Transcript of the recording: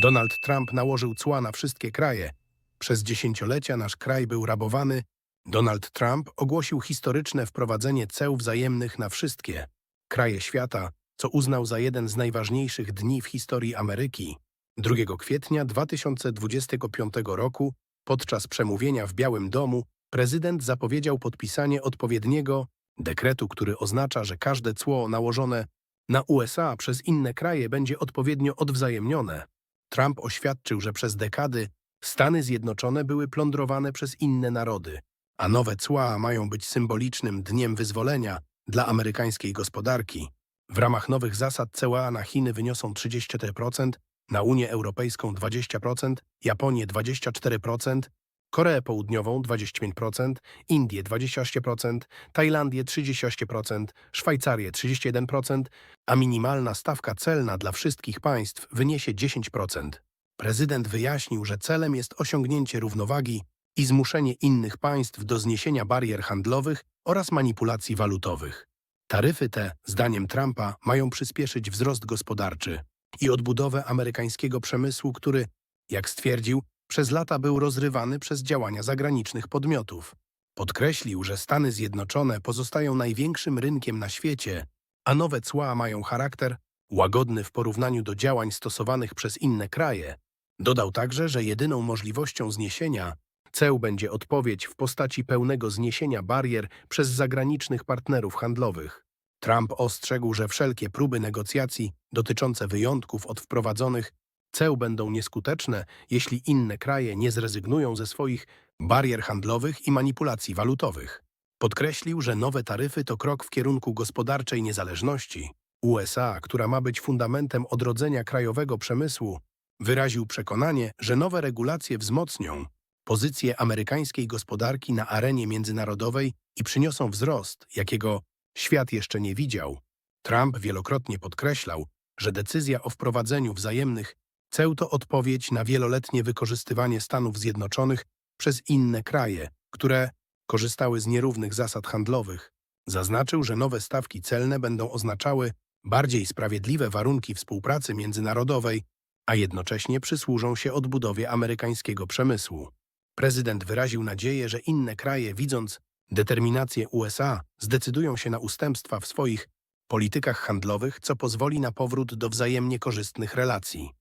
Donald Trump nałożył cła na wszystkie kraje. Przez dziesięciolecia nasz kraj był rabowany. Donald Trump ogłosił historyczne wprowadzenie ceł wzajemnych na wszystkie kraje świata, co uznał za jeden z najważniejszych dni w historii Ameryki. 2 kwietnia 2025 roku, podczas przemówienia w Białym Domu, prezydent zapowiedział podpisanie odpowiedniego dekretu, który oznacza, że każde cło nałożone na USA przez inne kraje będzie odpowiednio odwzajemnione. Trump oświadczył, że przez dekady Stany Zjednoczone były plądrowane przez inne narody, a nowe cła mają być symbolicznym dniem wyzwolenia dla amerykańskiej gospodarki. W ramach nowych zasad Cła na Chiny wyniosą 34%, na Unię Europejską 20%, Japonię 24%, Koreę Południową 25%, Indię 28%, Tajlandię 38%, Szwajcarię 31%, a minimalna stawka celna dla wszystkich państw wyniesie 10%. Prezydent wyjaśnił, że celem jest osiągnięcie równowagi i zmuszenie innych państw do zniesienia barier handlowych oraz manipulacji walutowych. Taryfy te, zdaniem Trumpa, mają przyspieszyć wzrost gospodarczy i odbudowę amerykańskiego przemysłu, który, jak stwierdził, przez lata był rozrywany przez działania zagranicznych podmiotów. Podkreślił, że Stany Zjednoczone pozostają największym rynkiem na świecie, a nowe cła mają charakter łagodny w porównaniu do działań stosowanych przez inne kraje. Dodał także, że jedyną możliwością zniesienia ceł będzie odpowiedź w postaci pełnego zniesienia barier przez zagranicznych partnerów handlowych. Trump ostrzegł, że wszelkie próby negocjacji dotyczące wyjątków od wprowadzonych ceł będą nieskuteczne, jeśli inne kraje nie zrezygnują ze swoich barier handlowych i manipulacji walutowych. Podkreślił, że nowe taryfy to krok w kierunku gospodarczej niezależności. USA, która ma być fundamentem odrodzenia krajowego przemysłu, wyraził przekonanie, że nowe regulacje wzmocnią pozycję amerykańskiej gospodarki na arenie międzynarodowej i przyniosą wzrost, jakiego świat jeszcze nie widział. Trump wielokrotnie podkreślał, że decyzja o wprowadzeniu wzajemnych ceł to odpowiedź na wieloletnie wykorzystywanie Stanów Zjednoczonych przez inne kraje, które korzystały z nierównych zasad handlowych. Zaznaczył, że nowe stawki celne będą oznaczały bardziej sprawiedliwe warunki współpracy międzynarodowej, a jednocześnie przysłużą się odbudowie amerykańskiego przemysłu. Prezydent wyraził nadzieję, że inne kraje, widząc determinację USA, zdecydują się na ustępstwa w swoich politykach handlowych, co pozwoli na powrót do wzajemnie korzystnych relacji.